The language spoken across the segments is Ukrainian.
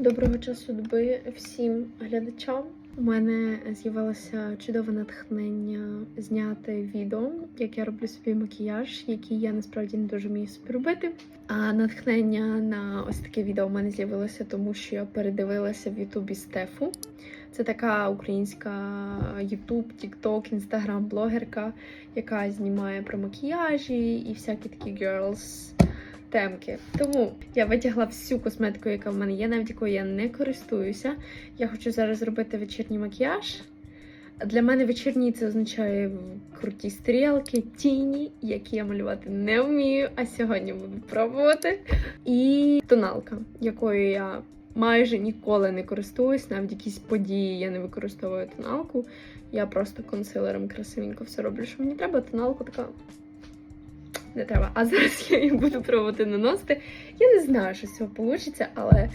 Доброго часу доби всім глядачам. У мене з'явилося чудове натхнення зняти відео, як я роблю собі макіяж, який я насправді не дуже вмію собі робити. А натхнення на ось таке відео у мене з'явилося, тому що я передивилася в Ютубі Стефу. Це така українська Ютуб, Тікток, Інстаграм блогерка, яка знімає про макіяжі і всякі такі girls темки. Тому я витягла всю косметику, яка в мене є, навіть якою я не користуюся. Я хочу зараз зробити вечірній макіяж. Для мене вечірній це означає круті стрілки, тіні, які я малювати не вмію, а сьогодні буду пробувати. І тоналка, якою я майже ніколи не користуюсь, навіть якісь події я не використовую тоналку. Я просто консилером красивенько все роблю, що мені треба. Тоналку така не треба. А зараз я її буду пробувати наносити. Я не знаю, що з цього вийде, але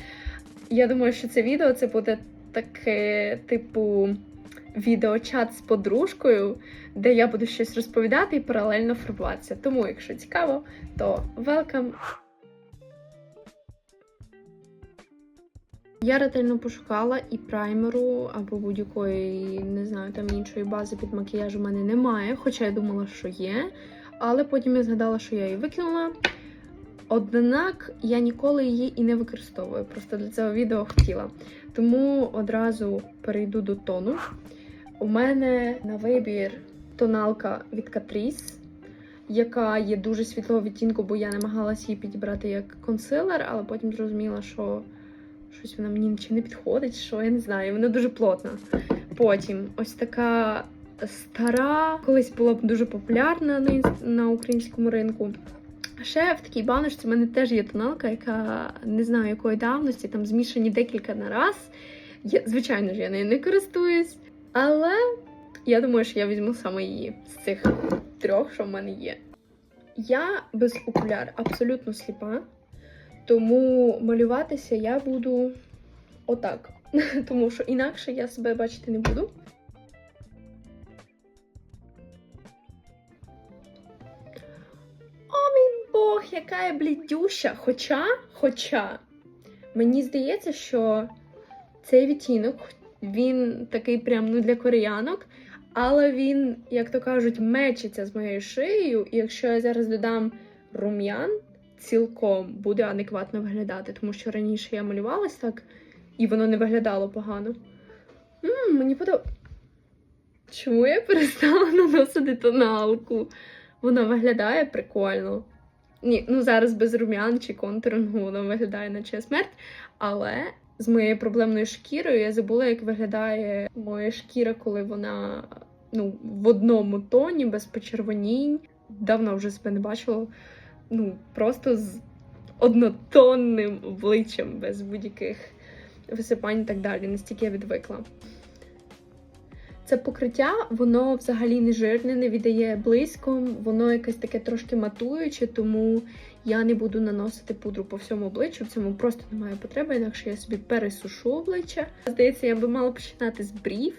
я думаю, що це відео це буде таке, типу, відеочат з подружкою, де я буду щось розповідати і паралельно фарбуватися. Тому, якщо цікаво, то welcome! Я ретельно пошукала і праймеру або будь-якої, не знаю, там іншої бази під макіяж у мене немає, хоча я думала, що є. Але потім я згадала, що я її викинула. Однак я ніколи її і не використовую. Просто для цього відео хотіла. Тому одразу перейду до тону. У мене на вибір тоналка від Catrice, яка є дуже світлого відтінку, бо я намагалася її підібрати як консилер, але потім зрозуміла, що щось вона мені чи не підходить, що я не знаю, вона дуже плотна. Потім ось така стара, колись була дуже популярна на, на українському ринку. Ще в такій баночці в мене теж є тоналка, яка не знаю якої давності, там змішані декілька на раз. Я, звичайно ж, я нею не користуюсь, але я думаю, що я візьму саме її з цих трьох, що в мене є. Я без окуляр абсолютно сліпа, тому малюватися я буду отак. Тому що інакше я себе бачити не буду. Яка я блідюща. Хоча, хоча, мені здається, що цей відтінок, він такий прям ну, для кореянок, але він, як то кажуть, мечиться з моєю шиєю, і якщо я зараз додам рум'ян, цілком буде адекватно виглядати, тому що раніше я малювалась так, і воно не виглядало погано. м мені подобається. Чому я перестала наносити тоналку? Вона виглядає прикольно. Ні, ну зараз без рум'ян чи контурингу воно виглядає наче смерть. Але з моєю проблемною шкірою я забула, як виглядає моя шкіра, коли вона ну, в одному тоні, без почервонінь. Давно вже себе не бачила. Ну, просто з однотонним обличчям, без будь-яких висипань і так далі. Настільки я відвикла. Це покриття, воно взагалі не жирне, не віддає близьком, воно якесь таке трошки матуюче, тому я не буду наносити пудру по всьому обличчю. В цьому просто немає потреби, інакше я собі пересушу обличчя. Здається, я би мала починати з брів,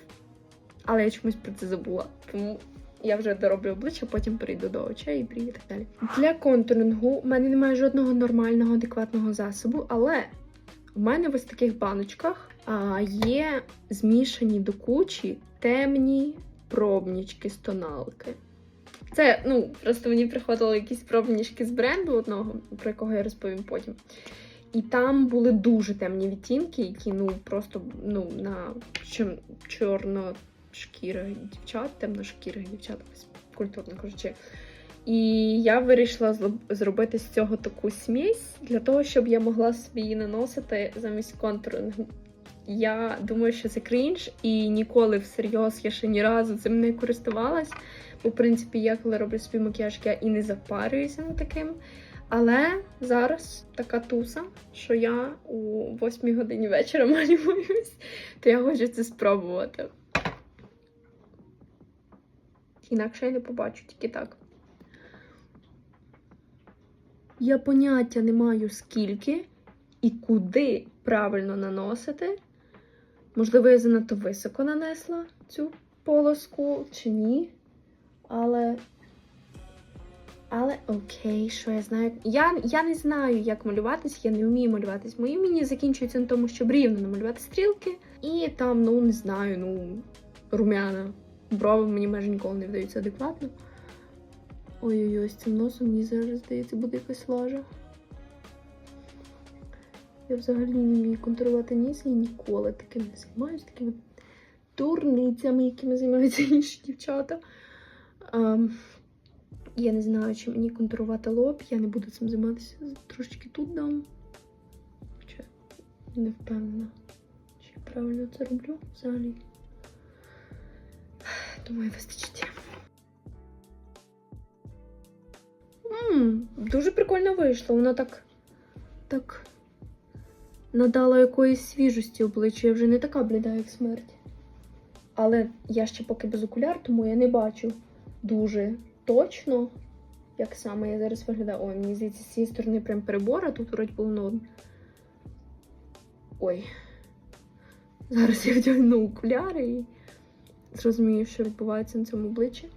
але я чомусь про це забула. Тому я вже дороблю обличчя, потім перейду до очей, брів і так далі. Для контурингу в мене немає жодного нормального, адекватного засобу, але в мене в ось таких баночках є змішані до кучі темні пробнічки з тоналки. Це, ну, просто мені приходили якісь пробнічки з бренду одного, про якого я розповім потім. І там були дуже темні відтінки, які ну просто ну, на чорношкірих дівчат, темношкірих дівчат, культурно кажучи. І я вирішила зробити з цього таку смесь для того, щоб я могла собі її наносити замість контурингу. Я думаю, що це крінж, і ніколи всерйоз я ще ні разу цим не користувалась. Бо, в принципі, я коли роблю собі макіяж, я і не запарююся над таким. Але зараз така туса, що я у 8 годині вечора малююсь, то я хочу це спробувати. Інакше я не побачу, тільки так. Я поняття не маю скільки і куди правильно наносити. Можливо, я занадто високо нанесла цю полоску чи ні. Але Але окей, що я знаю. Я, я не знаю, як малюватись, я не вмію малюватись. Мої вміння закінчуються на тому, щоб рівно намалювати стрілки. І там, ну не знаю, ну, румяна. Брови мені майже ніколи не вдаються адекватно. Ой-ой-ой, з цим носом мені зараз здається буде якась лажа. Я взагалі не вмію контролювати ніс і ніколи таким не займаюся, такими дурницями, якими займаються інші дівчата. Ем, я не знаю, чи мені контурувати лоб, я не буду цим займатися. Трошечки тут дам. Хоча не впевнена, чи я правильно це роблю взагалі. Думаю, вистачить. Ммм, дуже прикольно вийшло. Воно так. так надала якоїсь свіжості обличчя. Я вже не така бліда, як смерть. Але я ще поки без окуляр, тому я не бачу дуже точно, як саме я зараз виглядаю. Ой, мені здається, з цієї сторони прям перебор, а тут вроді було норм. Ой. Зараз я вдягну окуляри і зрозумію, що відбувається на цьому обличчі.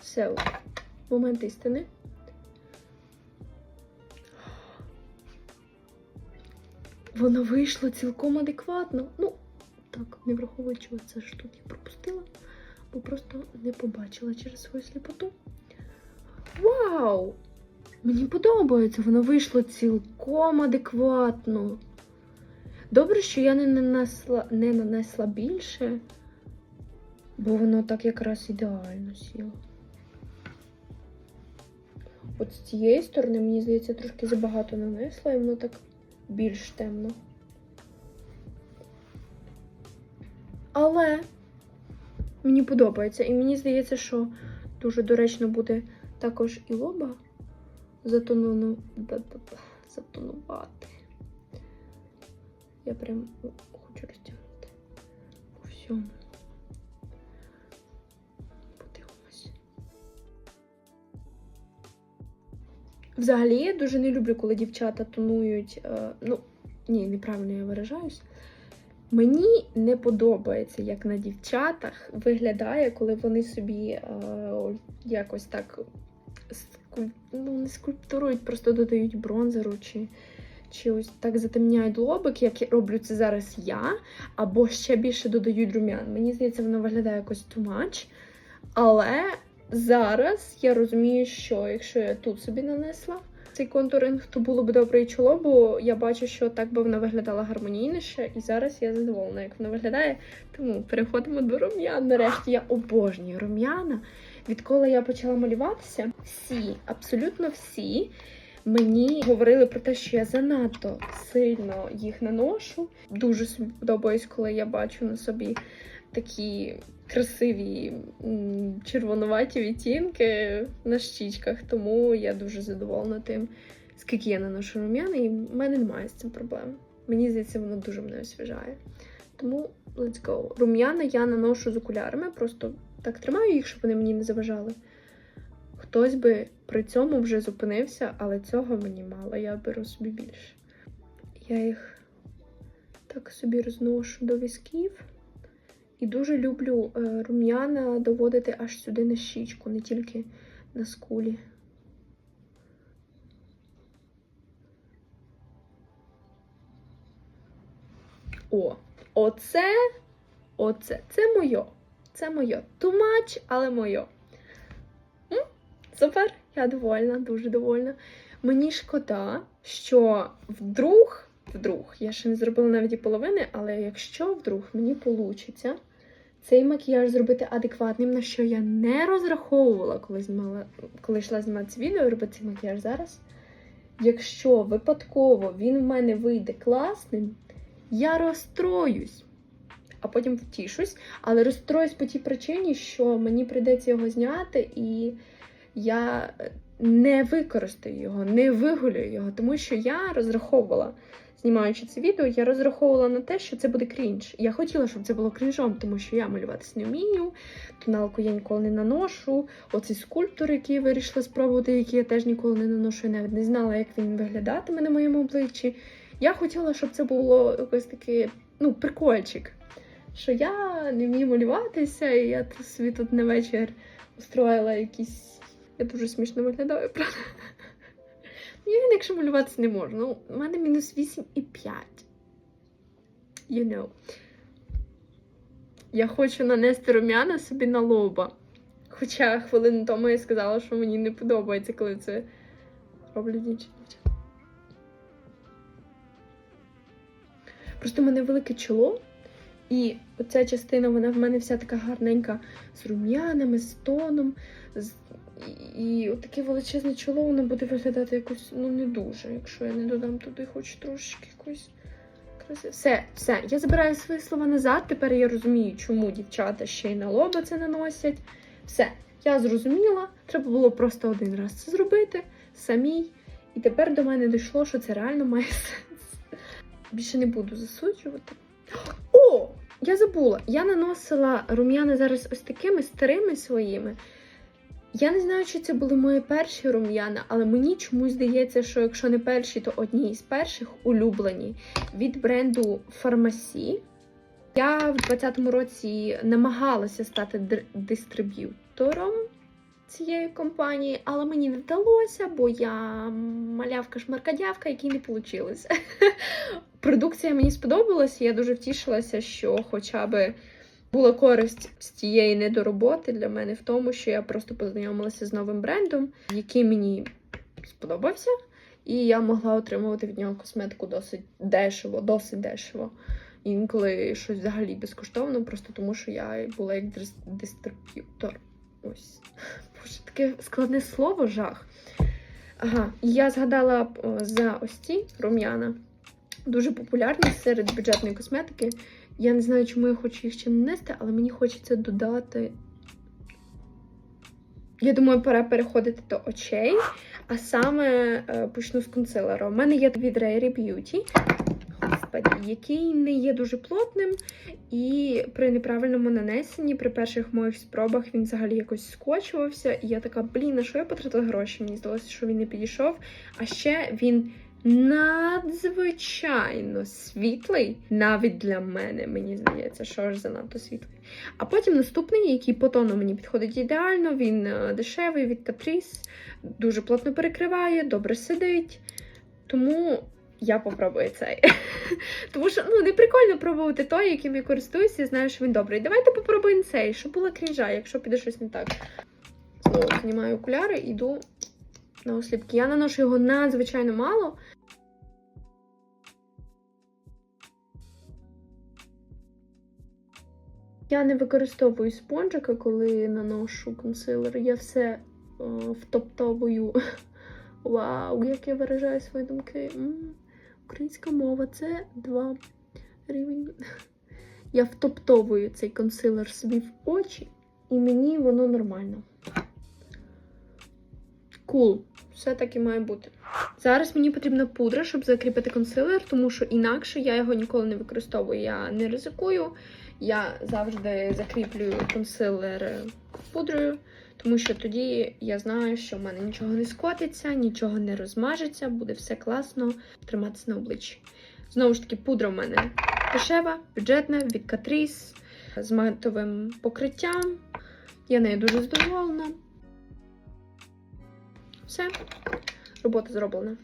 Все, момент істини. Воно вийшло цілком адекватно. Ну, так, не враховуючи це ж тут я пропустила, бо просто не побачила через свою сліпоту. Вау! Мені подобається, воно вийшло цілком адекватно. Добре, що я не нанесла, не нанесла більше, бо воно так якраз ідеально сіло. От з цієї сторони, мені здається, трошки забагато нанесла, і воно так більш темно. Але мені подобається. І мені здається, що дуже доречно буде також і лоба затону... затонувати. Я прям хочу розтягнути по всьому. Взагалі, я дуже не люблю, коли дівчата тонують. Е, ну, ні, неправильно я виражаюсь. Мені не подобається, як на дівчатах виглядає, коли вони собі е, якось так ну, не скульптурують, просто додають бронзеру чи, чи ось так затемняють лобик, як роблю це зараз я, або ще більше додають рум'ян. Мені здається, воно виглядає якось much. Але зараз я розумію, що якщо я тут собі нанесла цей контуринг, то було б добре і чоло, бо я бачу, що так би вона виглядала гармонійніше, і зараз я задоволена, як вона виглядає. Тому переходимо до рум'ян. Нарешті я обожнюю рум'яна. Відколи я почала малюватися, всі, абсолютно всі. Мені говорили про те, що я занадто сильно їх наношу. Дуже собі подобаюсь, коли я бачу на собі такі красиві червонуваті відтінки на щічках, тому я дуже задоволена тим, скільки я наношу рум'ян, і в мене немає з цим проблем. Мені здається, воно дуже мене освіжає. Тому let's go. Рум'яна я наношу з окулярами, просто так тримаю їх, щоб вони мені не заважали. Хтось би при цьому вже зупинився, але цього мені мало, я беру собі більше. Я їх так собі розношу до візків. І дуже люблю е, рум'яна доводити аж сюди на щічку, не тільки на скулі. О, оце, оце, це моє. Це моє. Too much, але моє. Супер, я довольна, дуже довольна. Мені шкода, що вдруг, вдруг, я ще не зробила навіть і половини, але якщо вдруг мені вийде цей макіяж зробити адекватним, на що я не розраховувала, коли знімала, коли йшла знімати це відео, робити цей макіяж зараз. Якщо випадково він в мене вийде класним, я розстроюсь, а потім втішусь, але розстроюсь по тій причині, що мені прийдеться його зняти, і я не використаю його, не вигулюю його, тому що я розраховувала знімаючи це відео, я розраховувала на те, що це буде крінж. Я хотіла, щоб це було крінжом, тому що я малюватися не вмію, тоналку я ніколи не наношу. Оцей скульптор, який я вирішила спробувати, який я теж ніколи не наношу, я навіть не знала, як він виглядатиме на моєму обличчі. Я хотіла, щоб це було якось таке, ну, прикольчик. що я не вмію малюватися, і я собі тут на вечір устроїла якісь. Я дуже смішно виглядаю, правда. Я інакше малюватися не можу. Ну, у мене мінус 8,5. You know. Я хочу нанести рум'яна собі на лоба. Хоча хвилину тому я сказала, що мені не подобається, коли це роблять інші. Просто в мене велике чоло, і оця частина, вона в мене вся така гарненька з рум'янами, з тоном. З... І, і таке величезне чоло, воно буде виглядати якось ну не дуже, якщо я не додам туди хоч трошечки якось. Все, все, я забираю свої слова назад. Тепер я розумію, чому дівчата ще й на лоба це наносять. Все, я зрозуміла. Треба було просто один раз це зробити самій. І тепер до мене дійшло, що це реально має сенс. Більше не буду засуджувати. О! Я забула. Я наносила рум'яна зараз ось такими старими своїми. Я не знаю, чи це були мої перші рум'яна, але мені чомусь здається, що якщо не перші, то одні із перших улюблені від бренду Pharmacy. Я в 2020 році намагалася стати дистриб'ютором цієї компанії, але мені не вдалося, бо я малявка-шмаркадявка, якій не вийшло. Продукція мені сподобалася, я дуже втішилася, що хоча б була користь з тієї недороботи для мене в тому, що я просто познайомилася з новим брендом, який мені сподобався, і я могла отримувати від нього косметику досить дешево, досить дешево. Інколи щось взагалі безкоштовно, просто тому що я була як дис- дистриб'ютор. Ось. Боже, таке складне слово жах. Ага, я згадала за ось ці рум'яна. Дуже популярні серед бюджетної косметики. Я не знаю, чому я хочу їх ще нанести, але мені хочеться додати. Я думаю, пора переходити до очей. А саме е, почну з консилера. У мене є від Rare Beauty, який не є дуже плотним, і при неправильному нанесенні, при перших моїх спробах він взагалі якось скочувався. І я така, блін, на що я потратила гроші? Мені здалося, що він не підійшов. А ще він надзвичайно світлий, навіть для мене, мені здається, що аж занадто світлий. А потім наступний, який по тону мені підходить ідеально, він е, дешевий від Catrice, дуже плотно перекриває, добре сидить. Тому я попробую цей. Тому що ну, не прикольно пробувати той, яким я користуюся, і знаю, що він добрий. Давайте попробуємо цей, щоб була крінжа, якщо піде щось не так. Знову знімаю окуляри і йду на осліпки. Я наношу його надзвичайно мало. Я не використовую спонжика, коли наношу консилер. Я все о, втоптовую. Вау, як я виражаю свої думки. Українська мова це два рівень. Я втоптовую цей консилер собі в очі, і мені воно нормально. Кул. Все так і має бути. Зараз мені потрібна пудра, щоб закріпити консилер, тому що інакше я його ніколи не використовую. Я не ризикую. Я завжди закріплюю консилер пудрою, тому що тоді я знаю, що в мене нічого не скотиться, нічого не розмажеться, буде все класно триматися на обличчі. Знову ж таки, пудра в мене дешева, бюджетна від Catrice з матовим покриттям. Я нею дуже задоволена. Все, робота зроблена.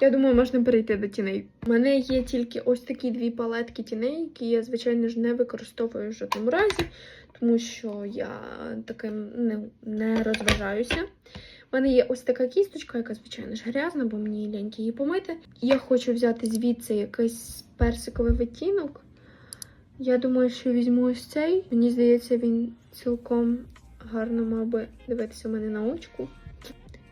Я думаю, можна перейти до тіней. У мене є тільки ось такі дві палетки тіней, які я, звичайно ж, не використовую в жодному разі, тому що я таким не, не розважаюся. У мене є ось така кісточка, яка, звичайно ж, грязна, бо мені ляньки її помити. Я хочу взяти звідси якийсь персиковий відтінок. Я думаю, що візьму ось цей. Мені здається, він цілком гарно мав би дивитися у мене на очку.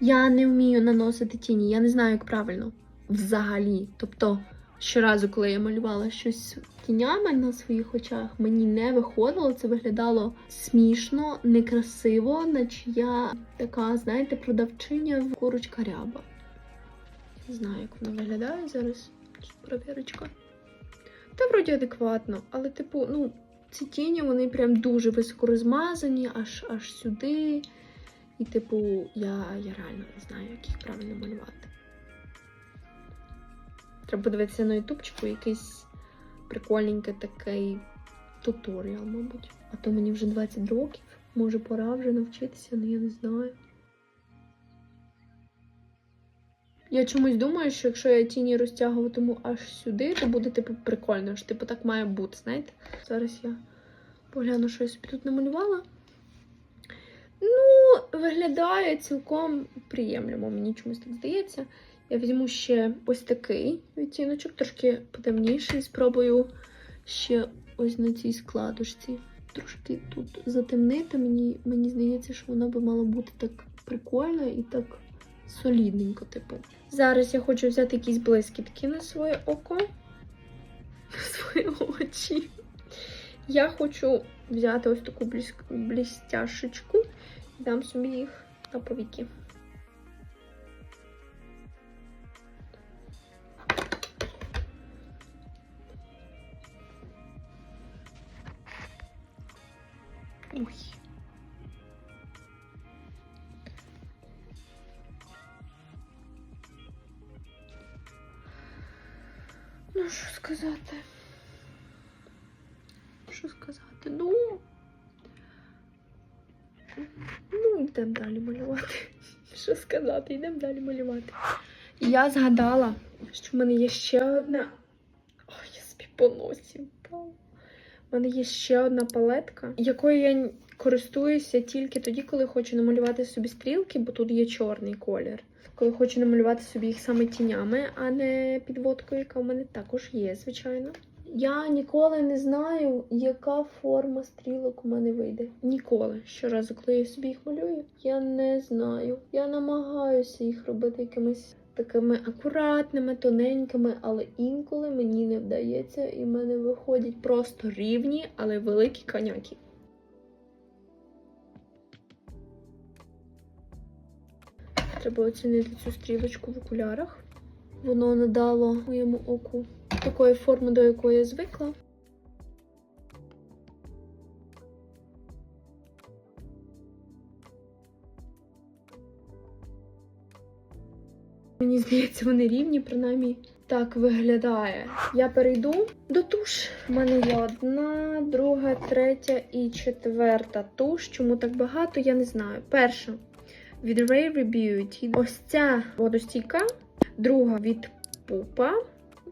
Я не вмію наносити тіні, я не знаю, як правильно взагалі. Тобто, щоразу, коли я малювала щось тінями на своїх очах, мені не виходило, це виглядало смішно, некрасиво, наче я така, знаєте, продавчиня в курочка ряба. Не знаю, як воно виглядає зараз. Провірочка. Та вроді адекватно, але, типу, ну, ці тіні, вони прям дуже високо розмазані, аж аж сюди. І, типу, я, я реально не знаю, як їх правильно малювати. Треба подивитися на ютубчику якийсь прикольненький такий туторіал, мабуть. А то мені вже 20 років. Може, пора вже навчитися, але я не знаю. Я чомусь думаю, що якщо я тіні розтягуватиму аж сюди, то буде типу прикольно, що типу так має бути, знаєте? Зараз я погляну, що я собі тут намалювала. Ну, виглядає цілком приємлемо, мені чомусь так здається. Я візьму ще ось такий відтіночок, трошки потемніший. Спробую ще ось на цій складочці. Трошки тут затемнити. Мені, мені здається, що воно би мало бути так прикольно і так солідненько, типу. Зараз я хочу взяти якісь блискітки на своє око, на свої очі. Я хочу взяти ось таку бліс... блістяшечку і дам собі їх на повіки. Сказати? Йдемо далі малювати. Я згадала, що в мене є ще одна. Ой, я собі по носі впала. У мене є ще одна палетка, якою я користуюся тільки тоді, коли хочу намалювати собі стрілки, бо тут є чорний колір. Коли хочу намалювати собі їх саме тінями, а не підводкою, яка в мене також є, звичайно. Я ніколи не знаю, яка форма стрілок у мене вийде. Ніколи. Щоразу, коли я собі їх малюю, я не знаю. Я намагаюся їх робити якимись такими акуратними, тоненькими, але інколи мені не вдається, і в мене виходять просто рівні, але великі коняки. Треба оцінити цю стрілочку в окулярах. Воно надало моєму оку такої форми, до якої я звикла. Мені здається, вони рівні, принаймні так виглядає. Я перейду до туш. У мене є одна, друга, третя і четверта туш. Чому так багато, я не знаю. Перша від Rare Beauty. Ось ця водостійка. Друга від Пупа,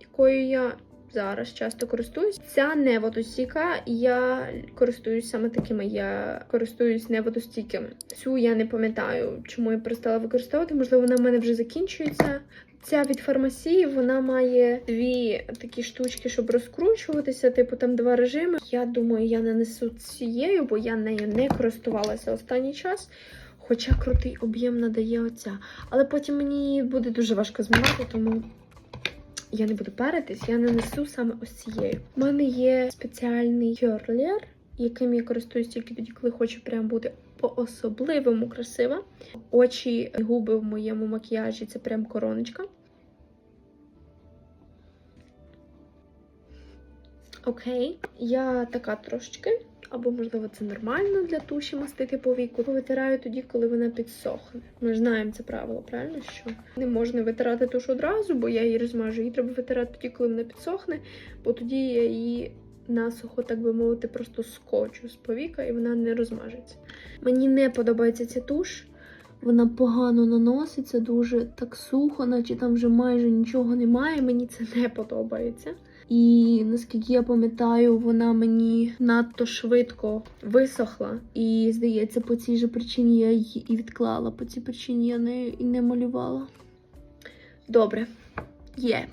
якою я зараз часто користуюсь. Ця не водостійка, я користуюсь саме такими. Я користуюсь не. Цю я не пам'ятаю, чому я перестала використовувати. Можливо, вона в мене вже закінчується. Ця від фармасії вона має дві такі штучки, щоб розкручуватися, типу там два режими. Я думаю, я нанесу цією, бо я нею не користувалася останній час. Хоча крутий об'єм надає оця. Але потім мені буде дуже важко змивати, тому я не буду паритись, я нанесу саме ось цією. У мене є спеціальний керлер, яким я користуюсь тільки тоді, коли хочу прям бути по-особливому красива. Очі, губи в моєму макіяжі це прям короночка. Окей, я така трошечки, або, можливо, це нормально для туші мастити повіку. Витираю тоді, коли вона підсохне. Ми ж знаємо це правило, правильно? Що не можна витирати туш одразу, бо я її розмажу. Її треба витирати тоді, коли вона підсохне, бо тоді я її насухо, так би мовити, просто скочу з повіка і вона не розмажеться. Мені не подобається ця туш. Вона погано наноситься, дуже так сухо, наче там вже майже нічого немає. Мені це не подобається. І наскільки я пам'ятаю, вона мені надто швидко висохла. І здається, по цій же причині я її і відклала. По цій причині я нею і не малювала. Добре, є.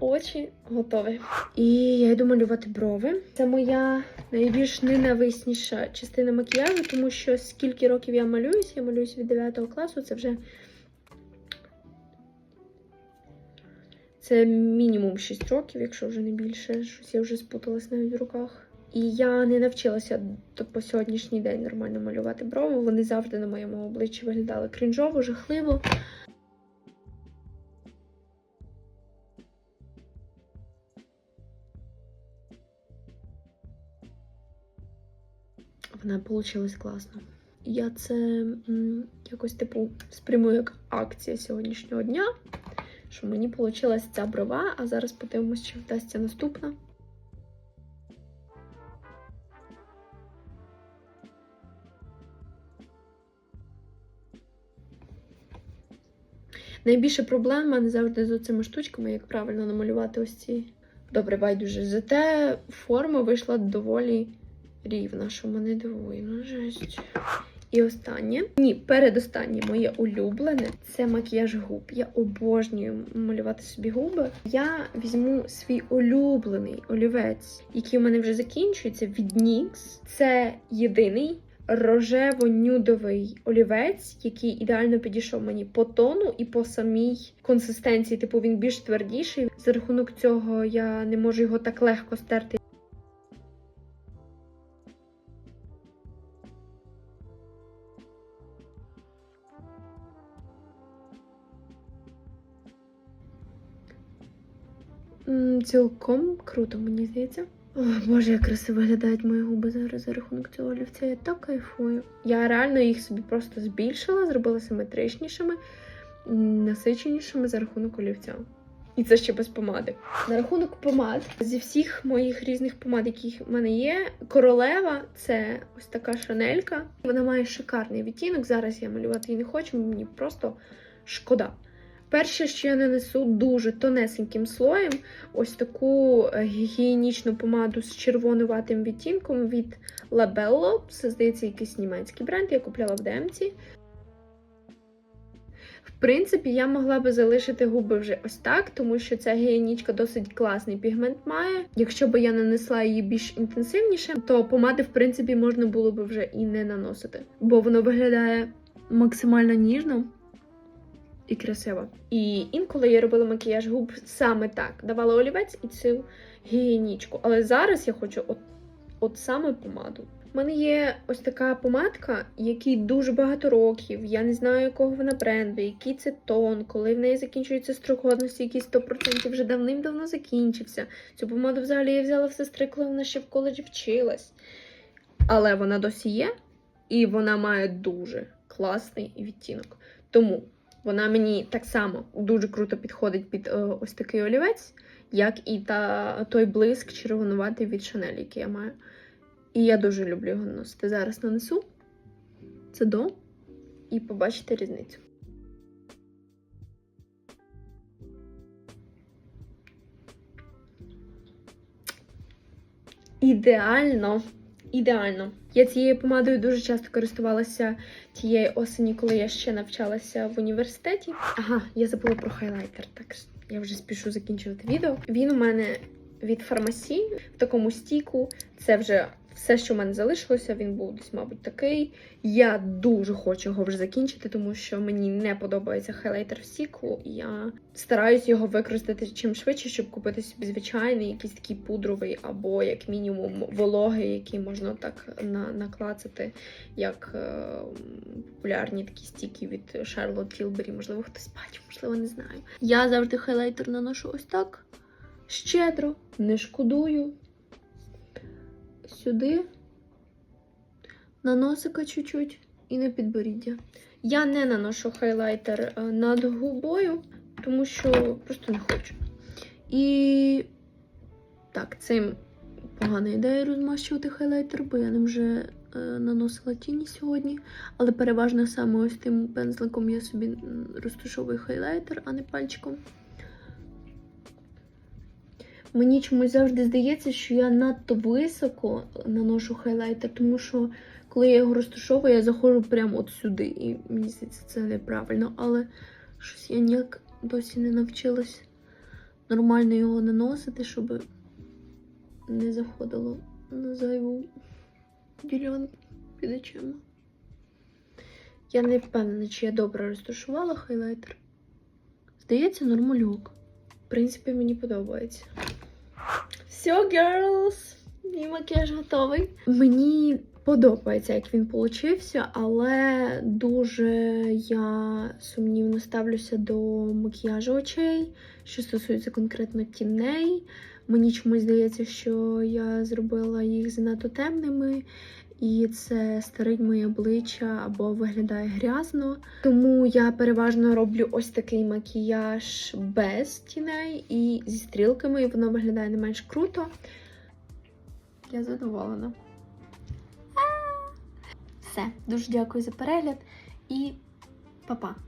Очі готові. І я йду малювати брови. Це моя найбільш ненависніша частина макіяжу, тому що скільки років я малююсь, я малююсь від 9 класу, це вже Це мінімум 6 років, якщо вже не більше. Щось я вже спуталась навіть в руках. І я не навчилася по сьогоднішній день нормально малювати брови. Вони завжди на моєму обличчі виглядали крінжово, жахливо. Вона вийшла класно. Я це якось типу спрямую як акція сьогоднішнього дня що мені вийшла ця брова, а зараз подивимось, чи вдасться наступна. Найбільша проблема не завжди з цими штучками, як правильно намалювати ось ці. Добре, байдуже. Зате форма вийшла доволі рівна, що мене дивує. Ну, жесть. І останнє. Ні, передостаннє моє улюблене це макіяж губ. Я обожнюю малювати собі губи. Я візьму свій улюблений олівець, який у мене вже закінчується від NYX. Це єдиний рожево-нюдовий олівець, який ідеально підійшов мені по тону і по самій консистенції. Типу він більш твердіший. За рахунок цього я не можу його так легко стерти. Цілком круто, мені здається. О, Боже, як красиво виглядають мої губи зараз за рахунок цього олівця. Я так кайфую. Я реально їх собі просто збільшила, зробила симетричнішими, насиченішими за рахунок олівця. І це ще без помади. На рахунок помад зі всіх моїх різних помад, які в мене є, королева це ось така шанелька. Вона має шикарний відтінок. Зараз я малювати її не хочу, мені просто шкода. Перше, що я нанесу дуже тонесеньким слоєм, ось таку е, гігієнічну помаду з червонуватим відтінком від Labello. Це, здається, якийсь німецький бренд, я купляла в Демці. В принципі, я могла би залишити губи вже ось так, тому що ця гігієнічка досить класний пігмент має. Якщо б я нанесла її більш інтенсивніше, то помади, в принципі, можна було б вже і не наносити, бо воно виглядає максимально ніжно і красиво. І інколи я робила макіяж губ саме так. Давала олівець і цю гігієнічку. Але зараз я хочу от, от саме помаду. У мене є ось така помадка, якій дуже багато років. Я не знаю, якого вона бренду, який це тон, коли в неї закінчується строк годності, який 100% вже давним-давно закінчився. Цю помаду взагалі я взяла в сестри, коли вона ще в коледжі вчилась. Але вона досі є, і вона має дуже класний відтінок. Тому вона мені так само дуже круто підходить під е, ось такий олівець, як і та, той блиск червонуватий від Chanel, який я маю. І я дуже люблю його наносити. Зараз нанесу це до і побачите різницю. Ідеально. Ідеально. Я цією помадою дуже часто користувалася тієї осені, коли я ще навчалася в університеті. Ага, я забула про хайлайтер, так я вже спішу закінчувати відео. Він у мене від фармасі в такому стіку. Це вже все, що в мене залишилося. Він був десь, мабуть, такий. Я дуже хочу його вже закінчити, тому що мені не подобається хайлайтер в стіку. І я стараюсь його використати чим швидше, щоб купити собі звичайний, якийсь такий пудровий, або як мінімум вологий, який можна так на, наклацати, як е, популярні такі стіки від Charlotte Tilbury. Можливо, хтось бачив, можливо, не знаю. Я завжди хайлайтер наношу ось так. Щедро, не шкодую. Сюди, на носика чуть-чуть і на підборіддя. Я не наношу хайлайтер е, над губою, тому що просто не хочу. І так, цим погана ідея розмащувати хайлайтер, бо я ним вже е, наносила тіні сьогодні. Але переважно саме ось тим пензликом я собі розташовую хайлайтер, а не пальчиком. Мені чомусь завжди здається, що я надто високо наношу хайлайтер, тому що коли я його розташовую, я заходжу прямо от сюди. І мені здається, це неправильно. Але щось я ніяк досі не навчилась нормально його наносити, щоб не заходило на зайву ділянку під очима. Я не впевнена, чи я добре розташувала хайлайтер. Здається, нормальок. В принципі, мені подобається. Все, girls! Мій макіяж готовий. Мені подобається, як він получився, але дуже я сумнівно ставлюся до макіяжу очей, що стосується конкретно тіней. Мені чомусь здається, що я зробила їх занадто темними, і це старить моє обличчя або виглядає грязно. Тому я переважно роблю ось такий макіяж без тіней і зі стрілками, і воно виглядає не менш круто. Я задоволена. Все, дуже дякую за перегляд і па-па!